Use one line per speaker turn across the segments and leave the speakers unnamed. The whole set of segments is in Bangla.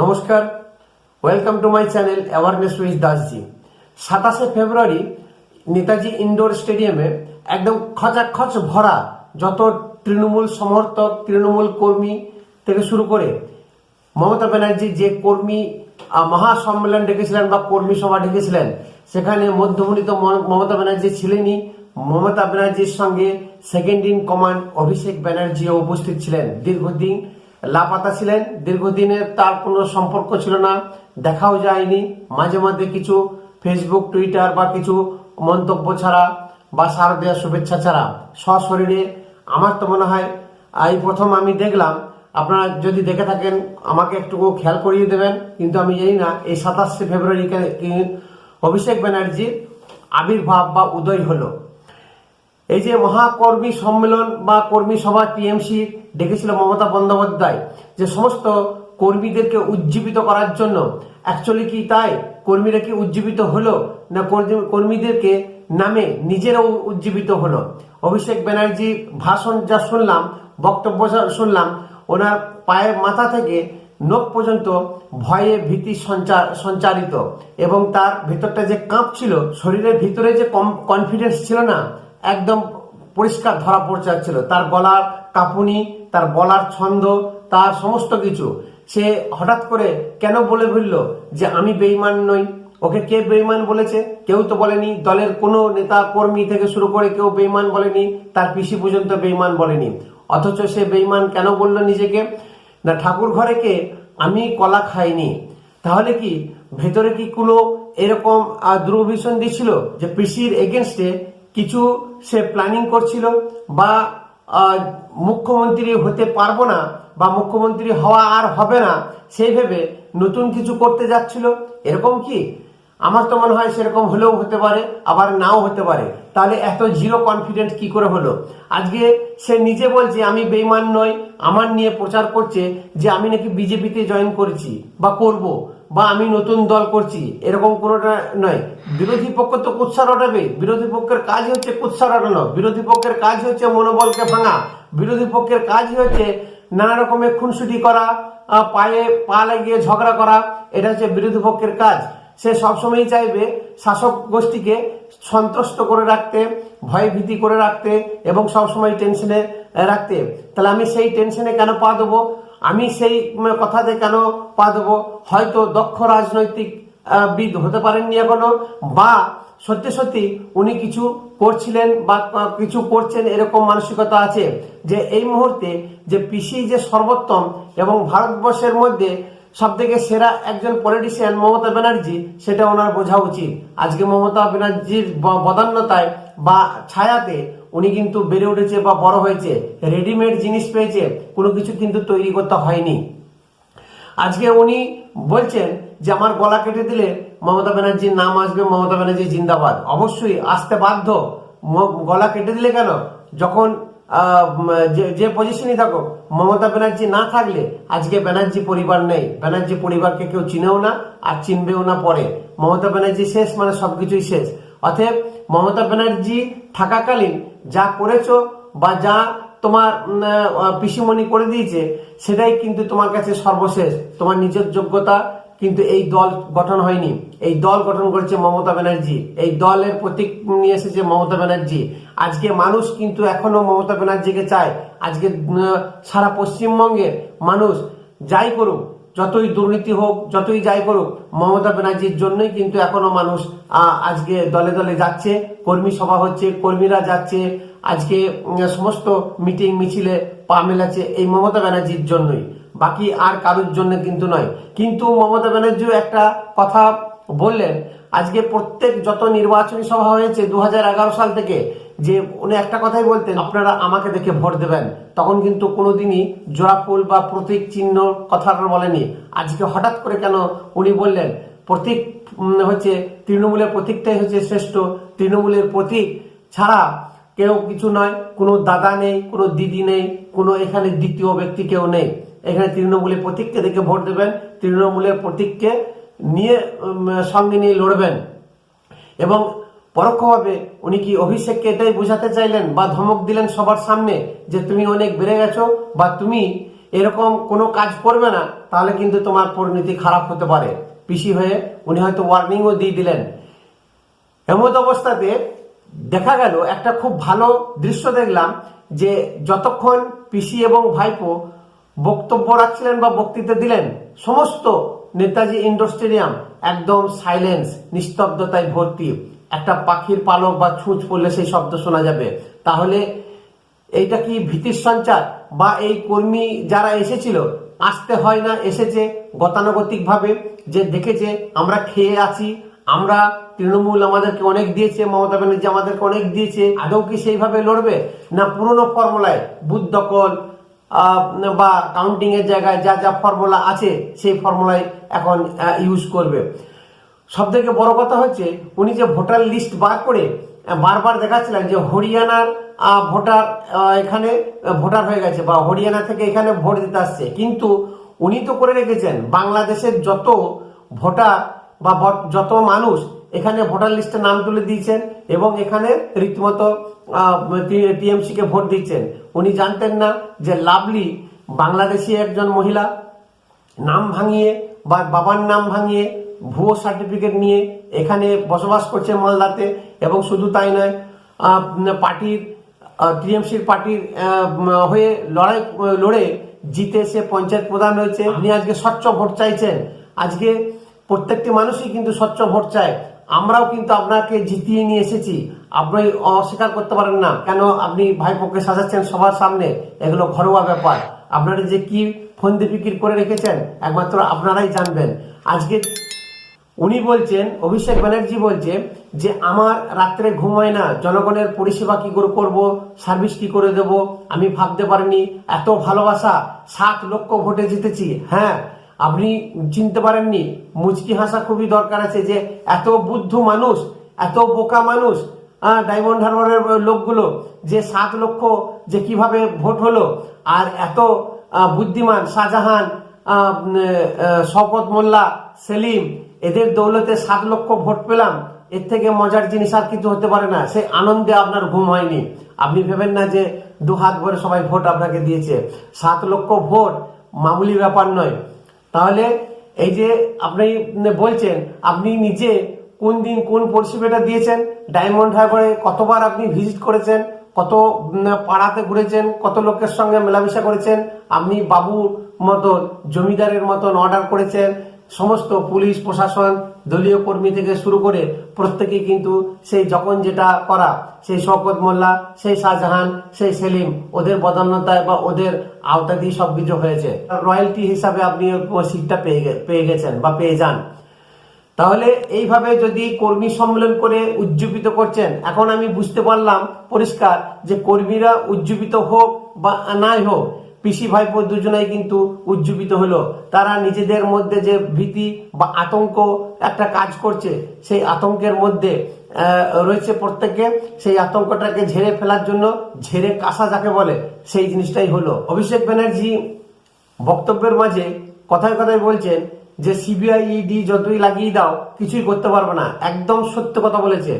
নমস্কার welcome to my channel awareness with Dasji সাতাশে ফেব্রুয়ারি নেতাজি ইনডোর স্টেডিয়ামে একদম খচাখচ ভরা যত তৃণমূল সমর্থক, তৃণমূল কর্মী থেকে শুরু করে মমতা ব্যানার্জি যে কর্মী মহাসম্মেলন ডেকেছিলেন বা কর্মী সভা ডেকেছিলেন, সেখানে মধ্যমণিত মমতা ব্যানার্জি ছিলেনই। মমতা ব্যানার্জির সঙ্গে সেকেন্ড ইন কমান্ড অভিষেক ব্যানার্জিও উপস্থিত ছিলেন। দীর্ঘদিন লাপাতা ছিলেন, দীর্ঘদিনের তার কোনো সম্পর্ক ছিল না, দেখাও যায়নি, মাঝে মাঝে কিছু ফেসবুক টুইটার বা কিছু মন্তব্য ছাড়া বা সার দেওয়ার শুভেচ্ছা ছাড়া সশরীরে। আমার তো মনে হয়, এই প্রথম আমি দেখলাম, আপনারা যদি দেখে থাকেন, আমাকে একটু খেয়াল করিয়ে দেবেন, কিন্তু আমি জানি না, এই সাতাশে ফেব্রুয়ারি অভিষেক ব্যানার্জির আবির্ভাব বা উদয় হলো। এই যে মহাকর্মী সম্মেলন বা কর্মী সভা টিএমসি ডেকেছিল মমতা বন্দ্যোপাধ্যায়, যে সমস্ত কর্মীদেরকে উজ্জীবিত করার জন্য অ্যাকচুয়ালি কি তাই? কর্মীরা কি উজ্জীবিত হলো? না কর্মী- কর্মীদেরকে নামে নিজেরাও উজ্জীবিত হলো? অভিষেক ব্যানার্জি ভাষণ যা শুনলাম, বক্তব্য শুনলাম, ওনার পায়ের মাথা থেকে নখ পর্যন্ত ভয়ে ভীতি সঞ্চার সঞ্চারিত এবং তার ভেতরটা যে কাঁপছিল, শরীরের ভিতরে যে কনফিডেন্স ছিল না একদম পরিষ্কার ধরা পড়ে যাচ্ছিল। তার গলার কাঁপুনি, তার বলার ছন্দ, তার সমস্ত কিছু। সে হঠাৎ করে কেন বলে ফেলল যে আমি বেইমান নই? ওকে কে বেইমান বলেছে? কেউ তো বলেনি। দলের কোনো নেতা কর্মী থেকে শুরু করে কেউ বেইমান বলেনি। তার পিসি পর্যন্ত বেইমান বলেনি। অথচ সে বেইমান কেন বলল নিজেকে? না, ঠাকুর ঘরে কে? আমি কলা খাইনি। তাহলে কি ভেতরে কি কোনো এরকম দুর্ভীষণ দিছিল যে পিসির এগেনস্টে কিছু সে প্ল্যানিং করছিল বা মুখ্যমন্ত্রী হতে পারব না বা মুখ্যমন্ত্রী হওয়া আর হবে না, সেই ভেবে নতুন কিছু করতে যাচ্ছিল। এরকম কি? আমার তো মনে হয় সেরকম হলেও হতে পারে, আবার নাও হতে পারে। তাহলে এত জিরো কনফিডেন্ট কি করে হলো? আজকে সে নিজে বলছে, আমি বেইমান নই। আমার নিয়ে প্রচার করছে যে, আমি নাকি বিজেপিতে জয়েন করেছি বা করব। বা আমি নতুন দল করছি, এরকম কোনোটা নয়। বিরোধী পক্ষ তো কুৎসা রটাবে বিরোধী পক্ষের কাজই হচ্ছে কুৎসা রটানো বিরোধী পক্ষের কাজ হচ্ছে মনোবলকে ভাঙা। বিরোধী পক্ষের কাজই হচ্ছে নানা রকমের খুনসুটি করা পায়ে পা লাগিয়ে ঝগড়া করা। এটা হচ্ছে বিরোধী পক্ষের কাজ। সে সবসময় চাইবে শাসক গোষ্ঠীকে সন্ত্রস্ত করে রাখতে ভয় ভীতি করে রাখতে এবং সবসময় টেনশনে রাখতে। তাহলে আমি সেই টেনশনে কেন পা দেবো? আমি সেই কথাতে কেন পা দেবো? হয়তো দক্ষ রাজনৈতিক বিদ হতে পারেননি এখনও, বা সত্যি সত্যি উনি কিছু করছিলেন বা কিছু করছেন এরকম মানসিকতা আছে যে এই মুহূর্তে যে পিসি যে সর্বোত্তম এবং ভারতবর্ষের মধ্যে সব থেকে সেরা একজন পলিটিশিয়ান মমতা ব্যানার্জি, সেটা ওনার বোঝা উচিত। আজকে মমতা ব্যানার্জির বদান্যতায় বা ছায়াতে উনি কিন্তু বেড়ে উঠেছে বা বড় হয়েছে রেডিমেড জিনিস পেয়েছে, কোনো কিছু কিন্তু তৈরি করতে হয়নি। আজকে উনি বলছেন যে, আমার গলা কেটে দিলে মমতা ব্যানার্জির নাম আসবে, মমতা ব্যানার্জি জিন্দাবাদ। অবশ্যই আসতে বাধ্য। গলা কেটে দিলে কেন? যখন যে- পজিশনই থাকো মমতা ব্যানার্জি না থাকলে আজকে ব্যানার্জি পরিবার নেই। ব্যানার্জি পরিবারকে কেউ চিনেও না, আর চিনবেও না পরে। মমতা ব্যানার্জি শেষ মানে সবকিছুই শেষ। অতএব মমতা ব্যানার্জি থাকাকালীন যা করেছ বা যা তোমার পিসিমণি করে দিয়েছে, সেটাই কিন্তু তোমার কাছে সর্বশেষ। তোমার নিজের যোগ্যতা কিন্তু এই দল গঠন হয়নি। এই দল গঠন করেছে মমতা ব্যানার্জি। এই দলের প্রতীক নিয়ে এসেছে মমতা ব্যানার্জি। আজকে মানুষ কিন্তু এখনও মমতা ব্যানার্জিকে চায়। আজকে সারা পশ্চিমবঙ্গের মানুষ যাই করুক যতই দুর্নীতি হোক, যতই যাই করুক, মমতা ব্যানার্জির জন্যই কিন্তু এখনও মানুষ আজকে দলে দলে যাচ্ছে, কর্মী সভা হচ্ছে, কর্মীরা যাচ্ছে, আজকে সমস্ত মিটিং মিছিলে পা মেলাচ্ছে এই মমতা ব্যানার্জির জন্যই। বাকি আর কারোর জন্য কিন্তু নয়। কিন্তু মমতা ব্যানার্জিও একটা কথা বললেন, আজকে প্রত্যেক যত নির্বাচনী সভা হয়েছে দু হাজার এগারো সাল থেকে যে উনি একটা কথাই বলতেন, আপনারা আমাকে দেখে ভোট দেবেন। তখন কিন্তু কোনোদিনই জোড়া ফুল বা প্রতীক চিহ্ন কথাটা বলেনি। আজকে হঠাৎ করে কেন উনি বললেন, প্রতীক হচ্ছে তৃণমূলের প্রতীকটাই হচ্ছে শ্রেষ্ঠ। তৃণমূলের প্রতীক ছাড়া কেউ কিছু নয়। কোনো দাদা নেই, কোনো দিদি নেই, কোনো এখানে দ্বিতীয় ব্যক্তি কেউ নেই। এখানে তৃণমূলের প্রতীককে দেখে ভোট দেবেন। তৃণমূলের প্রতীককে নিয়ে সঙ্গে নিয়ে লড়বেন। এবং পরোক্ষভাবে উনি কি অভিষেককে এটাই বোঝাতে চাইলেন বা ধমক দিলেন সবার সামনে যে তুমি অনেক বেড়ে গেছো বা তুমি এরকম কোনো কাজ করবে না, তাহলে কিন্তু তোমার পরিণতি খারাপ হতে পারে। পিসি হয়ে উনি হয়তো ওয়ার্নিংও দিয়ে দিলেন। এমত অবস্থাতে দেখা গেল, একটা খুব ভালো দৃশ্য দেখলাম যে যতক্ষণ পিসি এবং ভাইপো বক্তব্য রাখছিলেন বা বক্তৃতা দিলেন, সমস্ত নেতাজি ইন্ডোর স্টেডিয়াম একদম সাইলেন্স নিস্তব্ধতায় ভর্তি। একটা পাখির পালক বা ছুঁচ পড়লে সেই শব্দ শোনা যাবে। তাহলে এইটা কি ভীতির সঞ্চার? বা এই কর্মী যারা এসেছিল, আসতে হয় না, এসেছে গতানুগতিক ভাবে যে দেখেছে, আমরা খেয়ে আছি, আমরা তৃণমূল আমাদেরকে অনেক দিয়েছে, মমতা ব্যানার্জি আমাদেরকে অনেক দিয়েছে, আদৌ কি সেইভাবে লড়বে? না পুরনো ফর্মুলায় বুথ দখল বা কাউন্টিং এর জায়গায় যা যা ফর্মুলা আছে, সেই ফর্মুলায় এখন ইউজ করবে। সব থেকে বড় কথা হচ্ছে, উনি যে ভোটার লিস্ট বার করে বারবার দেখাচ্ছিলেন যে হরিয়ানার ভোটার এখানে ভোটার হয়ে গেছে বা হরিয়ানা থেকে এখানে ভোট দিতে আসছে। কিন্তু উনি তো করে রেখেছেন, বাংলাদেশের যত ভোটার বা যত মানুষ এখানে ভোটার লিস্টে নাম তুলে দিয়েছেন এবং এখানে রীতিমতো টিএমসি কে ভোট দিচ্ছেন। উনি জানতেন না যে লাভলি বাংলাদেশি একজন মহিলা, নাম ভাঙিয়ে বা বাবার নাম ভাঙিয়ে ভুয়ো সার্টিফিকেট নিয়ে এখানে বসবাস করছে মালদাতে, এবং শুধু তাই নয় পার্টির টিএমসির পার্টির হয়ে লড়াই, লড়ে জিতে সে পঞ্চায়েত প্রধান হয়েছে। আপনি আজকে স্বচ্ছ ভোট চাইছেন। আজকে প্রত্যেকটি মানুষই কিন্তু স্বচ্ছ ভোট চায়। আমরাও কিন্তু আপনাকে জিতিয়ে নিয়ে এসেছি। আপনি অস্বীকার করতে পারেন না। কেন আপনি ভাইপোকে সাজাচ্ছেন সবার সামনে? এগুলো ঘরোয়া ব্যাপার। আপনারা যে কি ফন্দি ফিকির করে রেখেছেন, একমাত্র আপনারাই জানবেন। আজকে উনি বলছেন, অভিষেক ব্যানার্জি বলছে যে, আমার রাত্রে ঘুমায় না, জনগণের পরিষেবা কি করে করব, সার্ভিস কি করে দেব, আমি ভাবতে পারিনি, এত ভালোবাসা, সাত লক্ষ ভোটে জিতেছি। হ্যাঁ আপনি চিনতে পারেননি, মুচকি হাসা খুবই দরকার আছে যে, এত বুদ্ধ মানুষ, এত বোকা মানুষ ডায়মন্ড হারবারের লোকগুলো যে সাত লক্ষ যে কীভাবে ভোট হলো, আর এত বুদ্ধিমান শাহজাহান শওকত মোল্লা, সেলিম এদের দৌলতে সাত লক্ষ ভোট পেলাম, এর থেকে মজার জিনিস আর কিছু হতে পারে না। সেই আনন্দে আপনার ঘুম হয়নি। আপনি ভেবেন না যে দু হাত ভরে সবাই ভোট আপনাকে দিয়েছে। সাত লক্ষ ভোট মামুলি ব্যাপার নয়। তাহলে এই যে আপনি বলছেন, আপনি নিজে কোন দিন কোন পরিষেবাটা দিয়েছেন? ডায়মন্ড হারবারে কতবার আপনি ভিজিট করেছেন? কত পাড়াতে ঘুরেছেন? কত লোকের সঙ্গে মেলামেশা করেছেন? আপনি বাবুর মতন জমিদারের মতন অর্ডার করেছেন? সমস্ত পুলিশ, প্রশাসন, দলীয় কর্মী থেকে শুরু করে প্রত্যেকেই কিন্তু সেই যখন যেটা করা, সেই শওকত মোল্লা, সেই শাহজাহান, সেই সেলিম, ওদের বদান্যতায় বা ওদের আওতা দিয়ে সবকিছু হয়েছে। রয়্যালটি হিসাবে আপনি সিটটা পেয়ে পেয়ে গেছেন বা পেয়ে যান। তাহলে এইভাবে যদি কর্মী সম্মেলন করে উজ্জীবিত করছেন, এখন আমি বুঝতে পারলাম পরিষ্কার যে কর্মীরা উজ্জীবিত হোক বা নাই হোক পিসি ভাইপো দুজনাই কিন্তু উজ্জীবিত হলো। তারা নিজেদের মধ্যে যে ভীতি বা আতঙ্ক একটা কাজ করছে, সেই আতঙ্কের মধ্যে রয়েছে প্রত্যেকে। সেই আতঙ্কটাকে ঝেড়ে ফেলার জন্য ঝেড়ে কাঁসা যাকে বলে, সেই জিনিসটাই হলো। অভিষেক ব্যানার্জি বক্তব্যের মাঝে কথায় কথায় বলছেন যে, সিবিআই ইডি যতই লাগিয়ে দাও, কিছুই করতে পারবে না। একদম সত্য কথা বলেছে।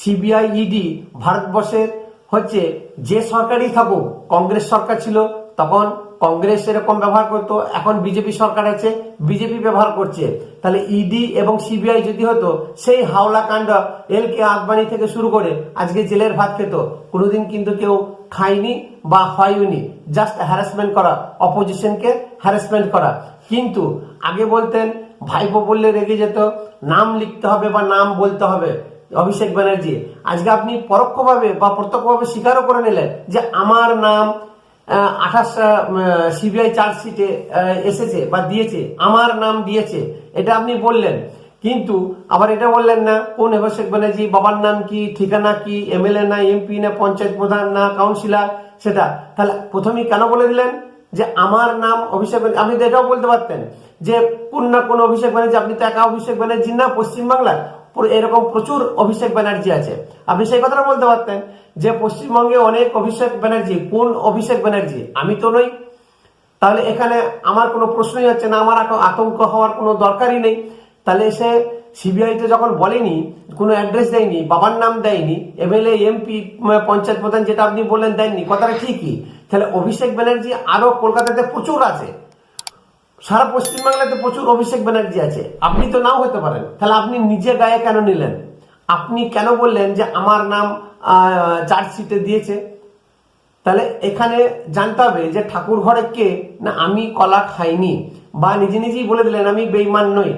সিবিআই ইডি ভারতবর্ষের হচ্ছে যে সরকারই থাকুক, কংগ্রেস সরকার ছিল তখন কংগ্রেস এরকম ব্যবহার করতো, এখন বিজেপি সরকার আছে, বিজেপি ব্যবহার করছে। তাহলে ইডি এবং সিবিআই যদি হতো, সেই হাওলা কাণ্ড এল কে আদবানি থেকে শুরু করে আজকে জেলের ভাত খেত। কোনোদিন কিন্তু কেউ খায়নি বা হয়নি জাস্ট হ্যারাসমেন্ট করা অপোজিশনকে হ্যারাসমেন্ট করা। কিন্তু আগে বলতেন, ভাইপো বললে রেগে যেত, নাম লিখতে হবে বা নাম বলতে হবে। অভিষেক ব্যানার্জি, আজকে আপনি পরোক্ষভাবে বা প্রত্যক্ষভাবে স্বীকারও করে নিলেন যে আমার নাম আঠাশ সিবিআই চার্জশিটে এসেছে বা দিয়েছে, আমার নাম দিয়েছে, এটা আপনি বললেন। কিন্তু আবার এটা বললেন না, কোন অভিষেক ব্যানার্জি, বাবার নাম কি, ঠিকানা কি, এমএলএ না, এমপি না, পঞ্চায়েত প্রধান না কাউন্সিলর সেটা। তাহলে প্রথমেই কেন বলে দিলেন? যে আমার নাম অভিষেক আপনি তো এটাও বলতে পারতেন যে কোন না কোন অভিষেক ব্যানার্জি, আপনি তো একা অভিষেক ব্যানার্জি না, পশ্চিমবাংলার। এরকম প্রচুর অভিষেক ব্যানার্জি আছে। আপনি সেই কথাটা বলতে পারতেন যে পশ্চিমবঙ্গে অনেক অভিষেক ব্যানার্জি। কোন অভিষেক ব্যানার্জি? আমি তো নই। তাহলে এখানে আমার কোনো প্রশ্নই হচ্ছে না, আমার আতঙ্ক হওয়ার কোনো দরকারই নেই। তাহলে সে সিবিআই তো যখন বলেনি, কোনো অ্যাড্রেস দেয়নি, বাবার নাম দেয়নি, এমএলএ, এমপি পঞ্চায়েত প্রধান যেটা আপনি বললেন দেননি, কথাটা ঠিকই। তাহলে অভিষেক ব্যানার্জি আরও কলকাতাতে প্রচুর আছে। সারা পশ্চিমবাংলাতে প্রচুর অভিষেক ব্যানার্জি আছে। আপনি তো নাও হতে পারেন। তাহলে আপনি নিজে গায়ে কেন নিলেন? আপনি কেন বললেন যে আমার নাম চার্জশিটে দিয়েছে? তাহলে এখানে জানতে হবে যে ঠাকুর ঘরে কে? না আমি কলা খাইনি। বা নিজে নিজেই বলে দিলেন, আমি বেইমান নই।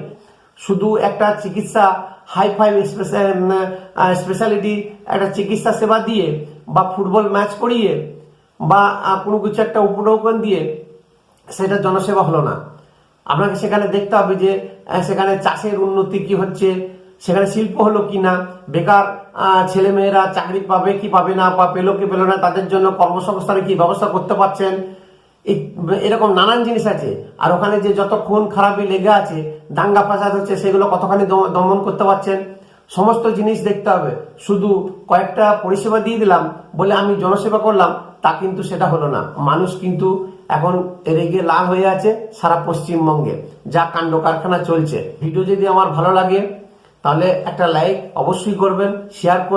শুধু একটা চিকিৎসা হাই ফাই স্পেশালিটি একটা চিকিৎসা সেবা দিয়ে বা ফুটবল ম্যাচ করিয়ে বা কোনো কিছু একটা উপঢৌকন দিয়ে, সেটা জনসেবা হলো না। আপনাকে সেখানে দেখতে হবে যে সেখানে চাষের উন্নতি কি হচ্ছে, সেখানে শিল্প হলো কি না বেকার ছেলেমেয়েরা চাকরি পাবে কি পাবে না, বা পেল কি পেল না, তাদের জন্য কর্মসংস্থানে কি ব্যবস্থা করতে পারছেন? এরকম নানান জিনিস আছে। আর ওখানে যে যত খুন খারাপি লেগে আছে, দাঙ্গা ফাসাদ হচ্ছে, সেগুলো কতখানি দম- দমন করতে পারছেন? সমস্ত জিনিস দেখতে হবে। শুধু কয়েকটা পরিষেবা দিয়ে দিলাম, বলে আমি জনসেবা করলাম, তা কিন্তু সেটা হলো না। মানুষ কিন্তু এখন এর গিয়ে লাল হয়ে আছে সারা পশ্চিমবঙ্গে। যা কাণ্ড কারখানা চলছে। ভিডিও যদি আমার ভালো লাগে, তাহলে একটা লাইক অবশ্যই করবেন শেয়ার করবেন।